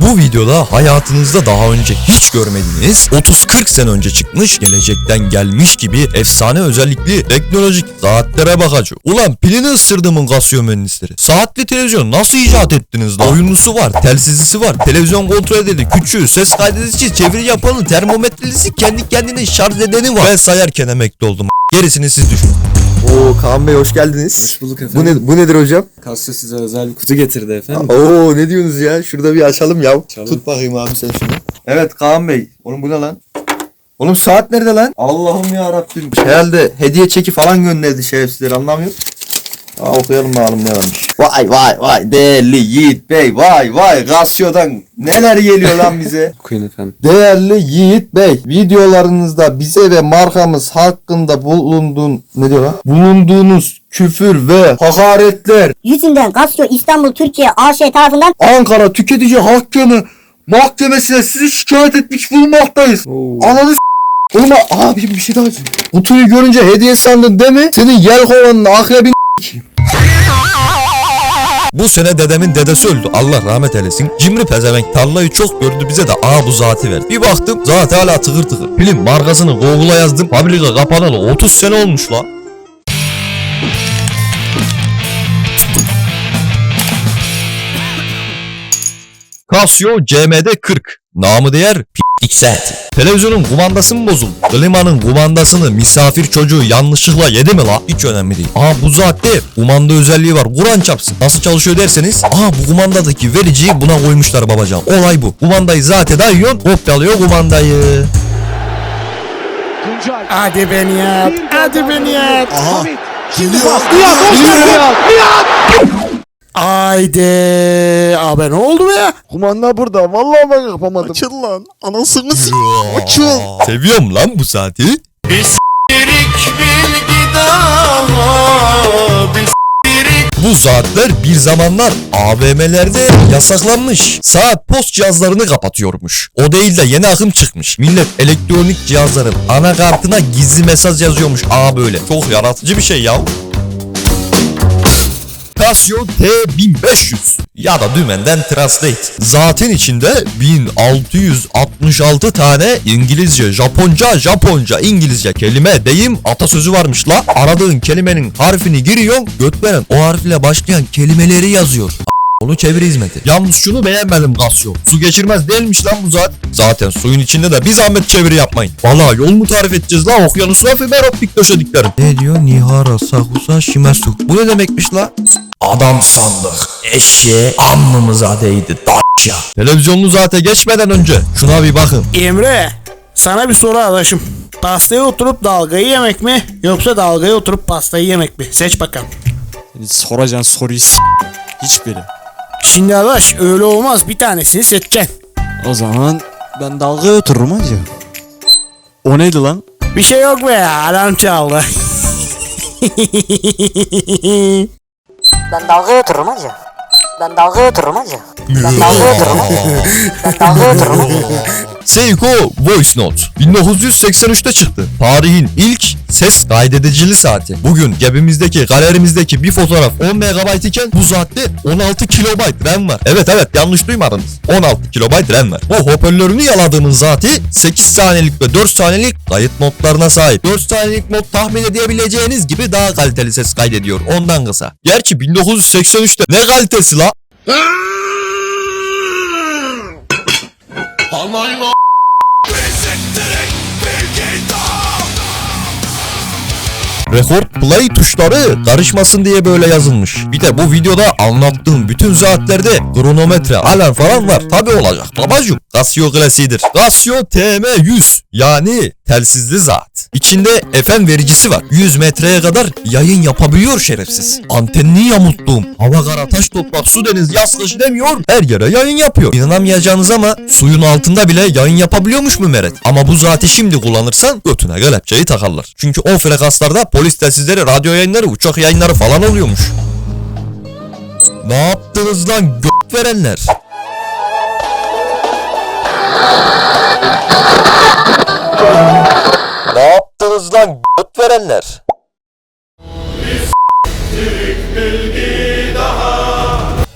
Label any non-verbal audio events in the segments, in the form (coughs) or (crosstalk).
Bu videoda hayatınızda daha önce hiç görmediğiniz 30-40 sene önce çıkmış gelecekten gelmiş gibi efsane özellikli teknolojik saatlere bakacağız. Ulan pilini ısırdımın kasıyor mühendisleri. Saatli televizyon nasıl icat ettiniz lan? Oyunlusu var, telsizlisi var, televizyon kontrol edildi, küçüğü, ses kaydedicisi, çeviri yapanı, termometrelisi, kendi kendine şarj edeni var. Ben sayarken emekli oldum. Gerisini siz düşünün. Oo Kaan Bey hoş geldiniz. Hoş bulduk Bu, efendim. ne, bu nedir hocam? Casio size özel bir kutu getirdi efendim. Oo ne diyorsunuz ya? Şurada bir açalım ya. Açalım. Tut bakayım abi sen şunu. Evet Kaan Bey. Oğlum bu ne lan? Oğlum saat nerede lan? Allah'ım ya Rabbim. Herhalde hediye çeki falan gönderdi şerefsizler anlamıyor. Aa, okuyalım bakalım ne varmış. Vay vay vay değerli Yiğit Bey vay vay Casio'dan neler geliyor lan bize. (laughs) Okuyun efendim. Değerli Yiğit Bey, videolarınızda bize ve markamız hakkında bulunduğun ne diyor lan? Bulunduğunuz küfür ve hakaretler yüzünden Casio İstanbul Türkiye AŞ tarafından Ankara Tüketici Hakkını Mahkemesi'ne sizi şikayet etmiş bulunmaktayız. Oo. Ananı s- Oğlum abi bir şey daha. Kutuyu görünce hediye sandın değil mi? Senin yer kovanın akrebin Bu sene dedemin dedesi öldü. Allah rahmet eylesin. Cimri pezevenk tarlayı çok gördü bize de aa bu zati verdi. Bir baktım zat hala tıkır tıkır. Film markasını Google'a yazdım. Fabrika kapanalı 30 sene olmuş la. Casio CMD 40. Namı değer saati. Televizyonun kumandası mı bozuldu? Klimanın kumandasını misafir çocuğu yanlışlıkla yedi mi la? Hiç önemli değil. Aa bu saatte kumanda özelliği var. Kur'an çarpsın. Nasıl çalışıyor derseniz. Aa bu kumandadaki vericiyi buna koymuşlar babacan. Olay bu. Kumandayı zaten dayıyorsun. Kopyalıyor kumandayı. Hadi beni yap. Hadi beni yap. Aha. Geliyor. Haydi. Abi ne oldu be? Kumanda burada. Vallahi ben yapamadım. Açıl lan. Anasını s**. Açıl. Seviyorum lan bu saati. Bu saatler bir zamanlar AVM'lerde yasaklanmış. Saat post cihazlarını kapatıyormuş. O değil de yeni akım çıkmış. Millet elektronik cihazların anakartına gizli mesaj yazıyormuş. Aa böyle. Çok yaratıcı bir şey ya. Casio T1500 ya da dümenden Translate. Zaten içinde 1666 tane İngilizce, Japonca, Japonca, İngilizce kelime, deyim, atasözü varmış la. Aradığın kelimenin harfini giriyorsun, götveren o harfle başlayan kelimeleri yazıyor. Onu çeviri hizmeti. Yalnız şunu beğenmedim Casio. Su geçirmez değilmiş lan bu zat. Zaten suyun içinde de bir zahmet çeviri yapmayın. Valla yol mu tarif edeceğiz la okyanusla fiber optik döşediklerim. Ne diyor? Nihara, Sakusa, Shimasu. Bu ne demekmiş la? Adam sandık. Eşeğe alnımıza değdi. Da**ya. Televizyonlu zaten geçmeden önce şuna bir bakın. Emre. Sana bir soru adaşım. Pastaya oturup dalgayı yemek mi? Yoksa dalgaya oturup pastayı yemek mi? Seç bakalım. Soracaksın soruyu s- Hiçbiri. Şimdi adaş öyle olmaz. Bir tanesini seçeceksin. O zaman ben dalgaya otururum hacı. O neydi lan? Bir şey yok be ya. Alarm çaldı. (laughs) ben dalgaya otururum hacı. Ben dalgaya otururum hacı. (laughs) Seiko Voice Note 1983'te çıktı. Tarihin ilk ses kaydedicili saati. Bugün cebimizdeki, galerimizdeki bir fotoğraf 10 MB iken bu saatte 16 KB RAM var. Evet evet yanlış duymadınız. 16 KB RAM var. Bu hoparlörünü yaladığımız saati 8 saniyelik ve 4 saniyelik kayıt notlarına sahip. 4 saniyelik not tahmin edebileceğiniz gibi daha kaliteli ses kaydediyor. Ondan kısa. Gerçi 1983'te ne kalitesi la? Record play tuşları karışmasın diye böyle yazılmış. Bir de bu videoda anlattığım bütün saatlerde kronometre, alarm falan var. Tabi olacak babacım. Casio klasiğidir. Casio TM100 yani telsizli saat. İçinde FM vericisi var. 100 metreye kadar yayın yapabiliyor şerefsiz. Antenini yamulttuğum hava kara taş toprak su deniz yaz kış demiyor. Her yere yayın yapıyor. İnanamayacağınız ama suyun altında bile yayın yapabiliyormuş mu Meret? Ama bu zaten şimdi kullanırsan götüne kelepçeyi takarlar. Çünkü o frekanslarda polis telsizleri, radyo yayınları, uçak yayınları falan oluyormuş. Ne yaptınız lan gö- verenler? Lan göt verenler?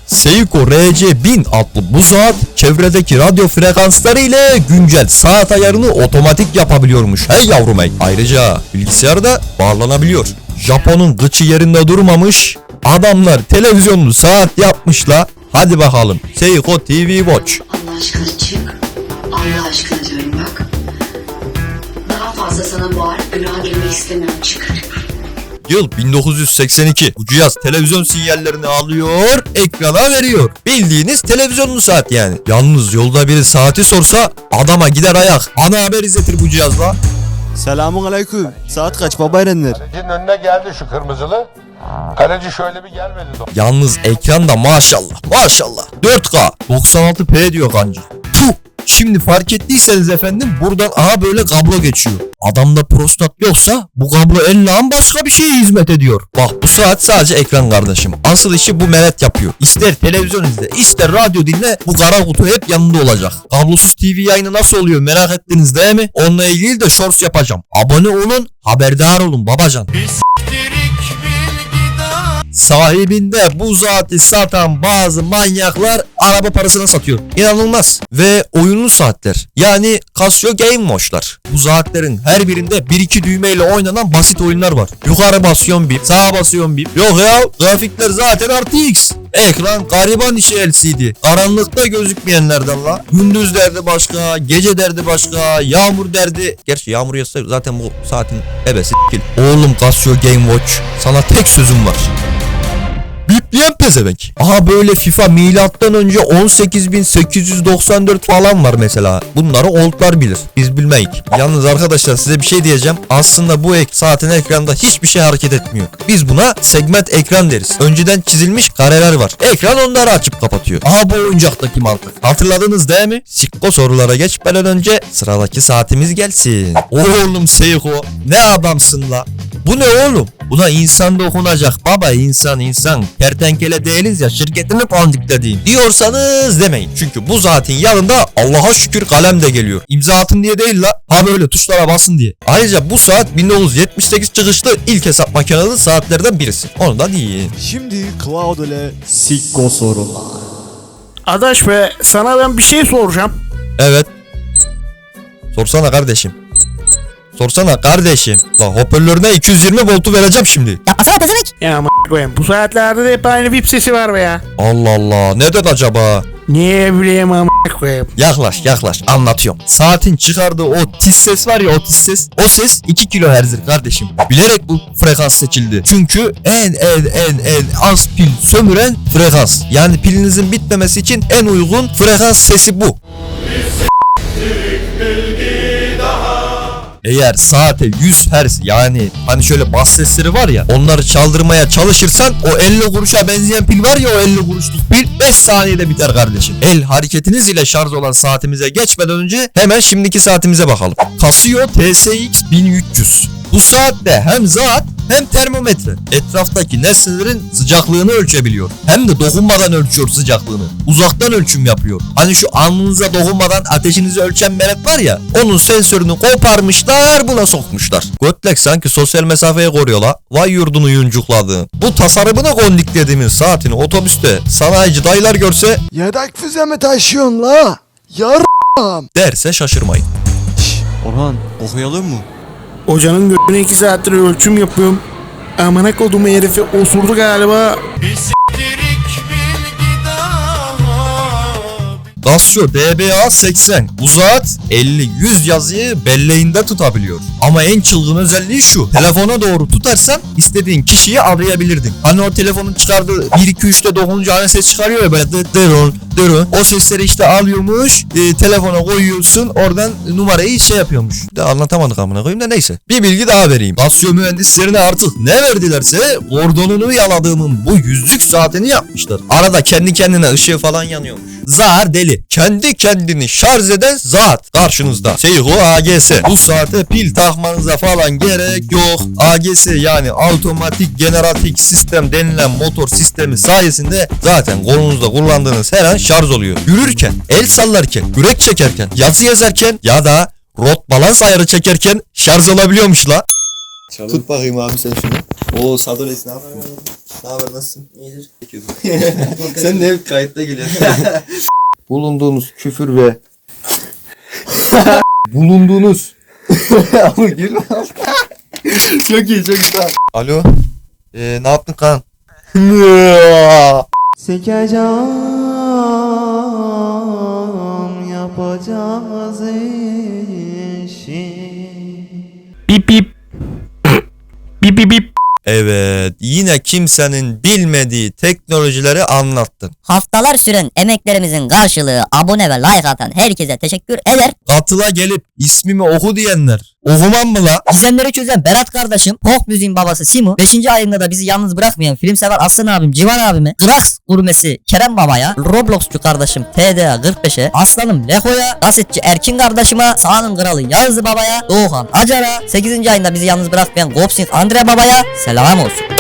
Seiko RC1000 adlı bu saat çevredeki radyo frekansları ile güncel saat ayarını otomatik yapabiliyormuş. Hey yavrum hey. Ayrıca bilgisayarda bağlanabiliyor. Japon'un gıçı yerinde durmamış. Adamlar televizyonlu saat yapmışla. Hadi bakalım. Seiko TV Watch. Allah aşkına çık. Allah aşkına diyorum bak. Daha fazla sana bağırıp günaha girmek istemiyorum. Çık. Yıl 1982. Bu cihaz televizyon sinyallerini alıyor, ekrana veriyor. Bildiğiniz televizyonlu saat yani. Yalnız yolda biri saati sorsa adama gider ayak. Ana haber izletir bu cihazla. Selamun aleyküm. Saat kaç baba erenler? Kalecinin önüne geldi şu kırmızılı. Kaleci şöyle bir gelmedi. Yalnız ekranda maşallah maşallah 4K 96p diyor kancı. Puh! Şimdi fark ettiyseniz efendim buradan aha böyle kablo geçiyor. Adamda prostat yoksa bu kablo ellağın başka bir şeye hizmet ediyor. Bak bu saat sadece ekran kardeşim. Asıl işi bu melet yapıyor. İster televizyon izle ister radyo dinle bu kara kutu hep yanında olacak. Kablosuz TV yayını nasıl oluyor merak ettiniz değil mi? Onunla ilgili de shorts yapacağım. Abone olun haberdar olun babacan. Sahibinde bu saati satan bazı manyaklar araba parasına satıyor. İnanılmaz. Ve oyunlu saatler. Yani Casio Game Watch'lar. Bu saatlerin her birinde 1-2 düğmeyle oynanan basit oyunlar var. Yukarı basıyorsun bir, sağa basıyorsun bir. Yok ya grafikler zaten RTX. Ekran gariban işi LCD. Karanlıkta gözükmeyenlerden la. Gündüz derdi başka, gece derdi başka, yağmur derdi. Gerçi yağmur yağsa zaten bu saatin ebesi. Oğlum Casio Game Watch. Sana tek sözüm var. Pezevenk. Aha böyle FIFA milattan önce 18.894 falan var mesela. Bunları oldlar bilir. Biz bilmeyik. Yalnız arkadaşlar size bir şey diyeceğim. Aslında bu ek saatin ekranda hiçbir şey hareket etmiyor. Biz buna segment ekran deriz. Önceden çizilmiş kareler var. Ekran onları açıp kapatıyor. Aha bu oyuncaktaki mantık. Hatırladınız değil mi? Sikko sorulara geçmeden önce sıradaki saatimiz gelsin. Oğlum Seiko ne adamsın la. Bu ne oğlum? Buna insan dokunacak baba insan insan. Kertenkele değiliz ya şirketini pandik dediğim. Diyorsanız demeyin. Çünkü bu zaten yanında Allah'a şükür kalem de geliyor. İmza atın diye değil la. Ha böyle tuşlara basın diye. Ayrıca bu saat 1978 çıkışlı ilk hesap makineli saatlerden birisi. Onu da değil. Şimdi Cloud ile Sikko sorular. Adaş be sana ben bir şey soracağım. Evet. Sorsana kardeşim. Sorsana kardeşim. La hoparlörüne 220 voltu vereceğim şimdi. Yapmasana pezevenk. Ya ama koyayım bu saatlerde de hep aynı vip sesi var be ya. Allah Allah. Neden acaba? Niye bileyim ama koyayım. Yaklaş yaklaş anlatıyorum. Saatin çıkardığı o tiz ses var ya o tiz ses. O ses 2 kilohertz'dir kardeşim. Bilerek bu frekans seçildi. Çünkü en en en en az pil sömüren frekans. Yani pilinizin bitmemesi için en uygun frekans sesi bu. Eğer saate 100 Hz yani hani şöyle bas sesleri var ya onları çaldırmaya çalışırsan o 50 kuruşa benzeyen pil var ya o 50 kuruşluk pil 5 saniyede biter kardeşim. El hareketiniz ile şarj olan saatimize geçmeden önce hemen şimdiki saatimize bakalım. Casio TSX 1300. Bu saatte hem saat hem termometre etraftaki nesnelerin sıcaklığını ölçebiliyor. Hem de dokunmadan ölçüyor sıcaklığını. Uzaktan ölçüm yapıyor. Hani şu alnınıza dokunmadan ateşinizi ölçen meret var ya onun sensörünü koparmışlar buna sokmuşlar. Götlek sanki sosyal mesafeyi koruyor la. Vay yurdunu yuncukladığın. Bu tasarımına kondik dediğimiz saatini otobüste sanayici dayılar görse Yedek füze mi taşıyorsun la? Yar derse şaşırmayın. Orhan okuyalım mı? Hocanın göğüne iki saattir ölçüm yapıyorum. Amına kodumu herifi osurdu galiba. Casio DBA 80 bu saat 50-100 yazıyı belleğinde tutabiliyor. Ama en çılgın özelliği şu. Telefona doğru tutarsan istediğin kişiyi arayabilirdin. Hani o telefonun çıkardığı 1-2-3'te dokununca hani ses çıkarıyor ya böyle dı dırın dırın. O sesleri işte alıyormuş e, telefona koyuyorsun oradan numarayı şey yapıyormuş. De anlatamadık amına koyayım da neyse. Bir bilgi daha vereyim. Casio mühendislerine artık ne verdilerse kordonunu yaladığımın bu yüzlük saatini yapmışlar. Arada kendi kendine ışığı falan yanıyormuş. Zar deli. Kendi kendini şarj eden zat karşınızda. Seiko AGS. Bu saate pil takmanıza falan gerek yok. AGS yani otomatik generatik sistem denilen motor sistemi sayesinde zaten kolunuzda kullandığınız her an şarj oluyor. Yürürken, el sallarken, yürek çekerken, yazı yazarken ya da rot balans ayarı çekerken şarj olabiliyormuş la. Tut bakayım abi sen şunu. Oo Sadoles ne haber? Ne haber nasılsın? İyidir. Sen de hep kayıtta geliyorsun. (laughs) Bulunduğunuz küfür ve (laughs) bulunduğunuz (laughs) Ama gülme Çok iyi çok iyi. Alo. Ee, ne yaptın kan? Sekeceğim yapacağız işi. Bip bip. (coughs) bip bip bip. Evet yine kimsenin bilmediği teknolojileri anlattın. Haftalar süren emeklerimizin karşılığı abone ve like atan herkese teşekkür eder. Katıla gelip ismimi oku diyenler. Okumam mı la? Gizemleri çözen Berat kardeşim, Pop müziğin babası Simu, 5. ayında da bizi yalnız bırakmayan film sever Aslan abim Civan abime, Krax gurmesi Kerem babaya, Robloxçu kardeşim TDA 45'e, Aslanım Leho'ya, Gazetçi Erkin kardeşime, Sağının kralı Yağız babaya, Doğukan Acar'a, 8. ayında bizi yalnız bırakmayan Gopsing Andre babaya selam olsun.